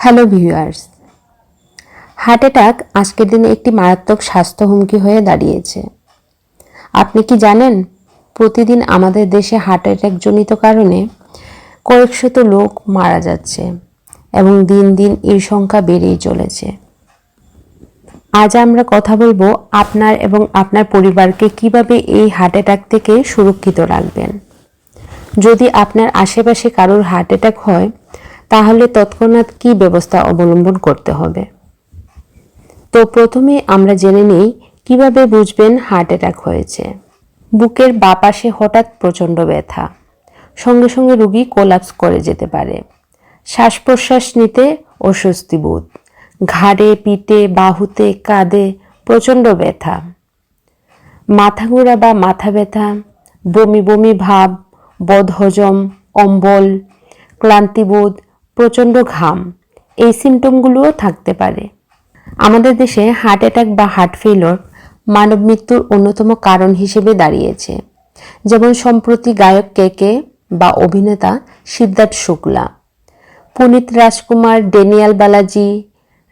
Hello viewers, heart attack আজকের দিনে একটি মারাত্মক স্বাস্থ্য হুমকি হয়ে দাঁড়িয়েছে। আপনি কি জানেন, প্রতিদিন আমাদের দেশে হার্ট অ্যাটাক জনিত কারণে কয়েকশত লোক মারা যাচ্ছে এবং দিন দিন এই সংখ্যা বেড়েই চলেছে। আজ আমরা কথা বলব আপনার এবং আপনার পরিবারকে কীভাবে এই হার্ট অ্যাটাক থেকে সুরক্ষিত রাখবেন। যদি আপনার আশেপাশে কারোর হার্ট অ্যাটাক হয় তাহলে তৎক্ষণাৎ কী ব্যবস্থা অবলম্বন করতে হবে? তো প্রথমে আমরা জেনে নিই কীভাবে বুঝবেন হার্ট অ্যাটাক হয়েছে। বুকের বাঁ পাশে হঠাৎ প্রচণ্ড ব্যথা। সঙ্গে সঙ্গে রুগী কোলাপস করে যেতে পারে। শ্বাস প্রশ্বাস নিতে অস্বস্তি বোধ। ঘাড়ে, পিঠে, বাহুতে, কাঁধে প্রচণ্ড ব্যথা। মাথা ঘোরা বা মাথা ব্যথা, বমি বমি ভাব, বদহজম, অম্বল ক্লান্তিবোধ প্রচণ্ড ঘাম। এই সিমটমগুলোও থাকতে পারে। আমাদের দেশে হার্ট অ্যাটাক বা হার্ট ফেলর মানব মৃত্যুর অন্যতম কারণ হিসেবে দাঁড়িয়েছে। যেমন সম্প্রতি গায়ক কে কে বা অভিনেতা সিদ্ধার্থ শুক্লা, পুনিত রাজকুমার, ডেনিয়াল বালাজি,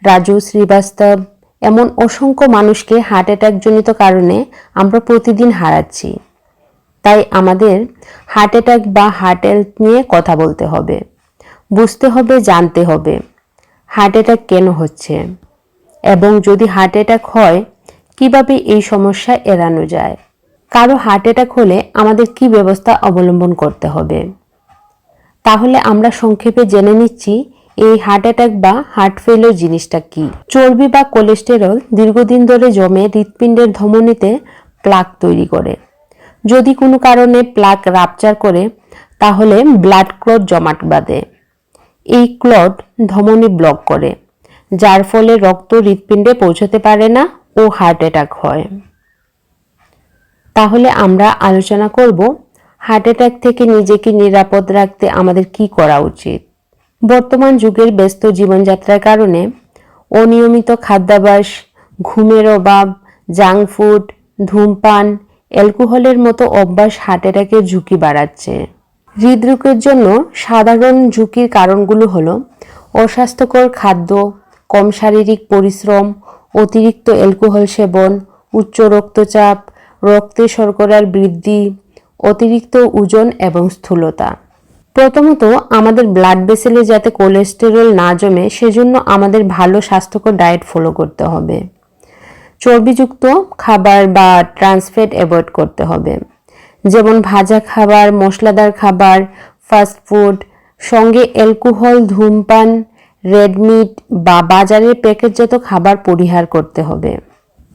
রাজু শ্রীবাস্তব এমন অসংখ্য মানুষকে হার্ট অ্যাটাকজনিত কারণে আমরা প্রতিদিন হারাচ্ছি। তাই আমাদের হার্ট অ্যাটাক বা হার্ট হেলথ নিয়ে কথা বলতে হবে। বুঝতে হবে, জানতে হবে। হার্ট অ্যাটাক কেন হচ্ছে? এবং যদি হার্ট অ্যাটাক হয়, কীভাবে এই সমস্যা এড়ানো যায়? কারও হার্ট অ্যাটাক হলে আমাদের কি ব্যবস্থা অবলম্বন করতে হবে? তাহলে আমরা সংক্ষেপে জেনে নিচ্ছি, এই হার্ট অ্যাটাক বা হার্ট ফেলিওর জিনিসটা কি? চর্বি বা কোলেস্টেরল দীর্ঘদিন ধরে জমে হৃৎপিণ্ডের ধমনীতে প্লাক তৈরি করে। যদি কোনো কারণে প্লাক রাপচার করে, তাহলে ব্লাড ক্লট জমাট বাঁধে। এই ক্লট ধমনী ব্লক করে, যার ফলে রক্ত হৃৎপিণ্ডে পৌঁছতে পারে না ও হার্ট অ্যাটাক হয়। তাহলে আমরা আলোচনা করব, হার্ট অ্যাটাক থেকে নিজেকে নিরাপদ রাখতে আমাদের কি করা উচিত? বর্তমান যুগের ব্যস্ত জীবনযাত্রার কারণে অনিয়মিত খাদ্যাভ্যাস, ঘুমের অভাব, জাঙ্ক ফুড, ধূমপান, অ্যালকোহলের মতো অভ্যাস হার্ট অ্যাটাকের ঝুঁকি বাড়াচ্ছে। হৃদরোগের জন্য সাধারণ ঝুঁকির কারণগুলো হলো অস্বাস্থ্যকর খাদ্য, কম শারীরিক পরিশ্রম, অতিরিক্ত অ্যালকোহল সেবন, উচ্চ রক্তচাপ, রক্তে শর্করার বৃদ্ধি, অতিরিক্ত ওজন এবং স্থূলতা। প্রথমত, আমাদের ব্লাড ভেসেলে যাতে কোলেস্টেরল না জমে, সেজন্য আমাদের ভালো স্বাস্থ্যকর ডায়েট ফলো করতে হবে। চর্বিযুক্ত খাবার বা ট্রান্সফ্যাট অ্যাভয়েড করতে হবে। যেমন ভাজা খাবার, মশলাদার খাবার ফাস্ট ফুড সঙ্গে অ্যালকোহল ধূমপান রেডমিট বা বাজারের প্যাকেটজাত খাবার পরিহার করতে হবে।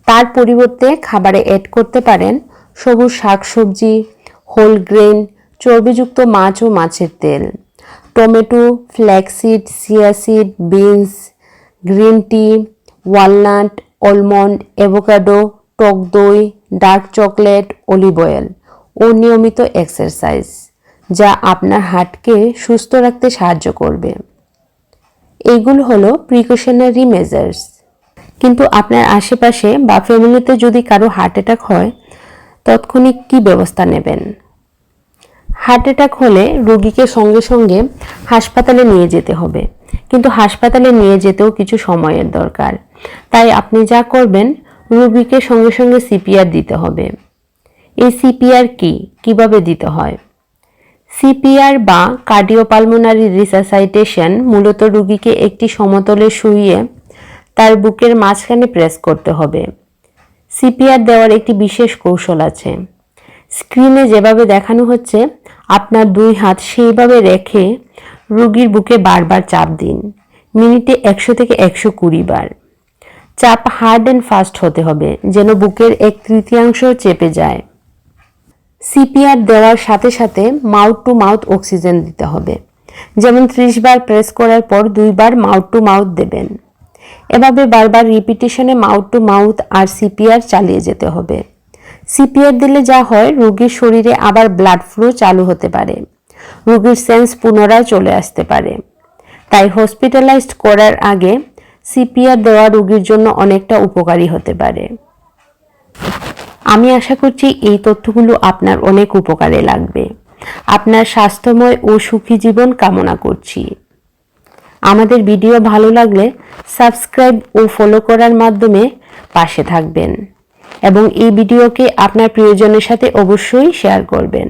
তার পরিবর্তে খাবারে অ্যাড করতে পারেন সবুজ শাকসবজি হোল গ্রেন চর্বিযুক্ত মাছ ও মাছের তেল, tomato flaxseed chia seed beans green tea walnut almond avocado টক দই ডার্ক চকলেট অলিভ অয়েল ও নিয়মিত এক্সারসাইজ যা আপনার হার্টকে সুস্থ রাখতে সাহায্য করবে। এইগুলো হলো প্রিকশনারি মেজার্স কিন্তু আপনার আশেপাশে বা ফ্যামিলিতে যদি কারও হার্ট অ্যাটাক হয়, তৎক্ষণিক কি ব্যবস্থা নেবেন? হার্ট অ্যাটাক হলে রোগীকে সঙ্গে সঙ্গে হাসপাতালে নিয়ে যেতে হবে। কিন্তু হাসপাতালে নিয়ে যেতেও কিছু সময়ের দরকার। তাই আপনি যা করবেন, রোগীকে সঙ্গে সঙ্গে সিপিআর দিতে হবে। এই সিপিআর কি? কীভাবে দিতে হয়? সিপিআর বা কার্ডিওপালমোনারি রিসাসাইটেশন মূলত রুগীকে একটি সমতলে শুইয়ে তার বুকের মাঝখানে প্রেস করতে হবে। সিপিআর দেওয়ার একটি বিশেষ কৌশল আছে। স্ক্রিনে যেভাবে দেখানো হচ্ছে, আপনার দুই হাত সেইভাবে রেখে রুগীর বুকে বারবার চাপ দিন। মিনিটে একশো থেকে একশো কুড়ি বার। চাপ হার্ড অ্যান্ড ফাস্ট হতে হবে, যেন বুকের এক তৃতীয়াংশ চেপে যায়। সিপিআর দেওয়ার সাথে সাথে মাউথ টু মাউথ অক্সিজেন দিতে হবে। যেমন ত্রিশ বার প্রেস করার পর দুইবার মাউথ টু মাউথ দেবেন। এভাবে বারবার রিপিটেশনে মাউথ টু মাউথ আর সিপিআর চালিয়ে যেতে হবে। সিপিআর দিলে যা হয়, রোগীর শরীরে আবার ব্লাড ফ্লো চালু হতে পারে। রোগীর সেন্স পুনরায় চলে আসতে পারে। তাই হসপিটালাইজড করার আগে সিপিআর দেওয়া রোগীর জন্য অনেকটা উপকারী হতে পারে। আমি আশা করছি এই তথ্যগুলো আপনার অনেক উপকারে লাগবে। আপনার স্বাস্থ্যময় ও সুখী জীবন কামনা করছি। আমাদের ভিডিও ভালো লাগলে সাবস্ক্রাইব ও ফলো করার মাধ্যমে পাশে থাকবেন এবং এই ভিডিওকে আপনার প্রিয়জনের সাথে অবশ্যই শেয়ার করবেন।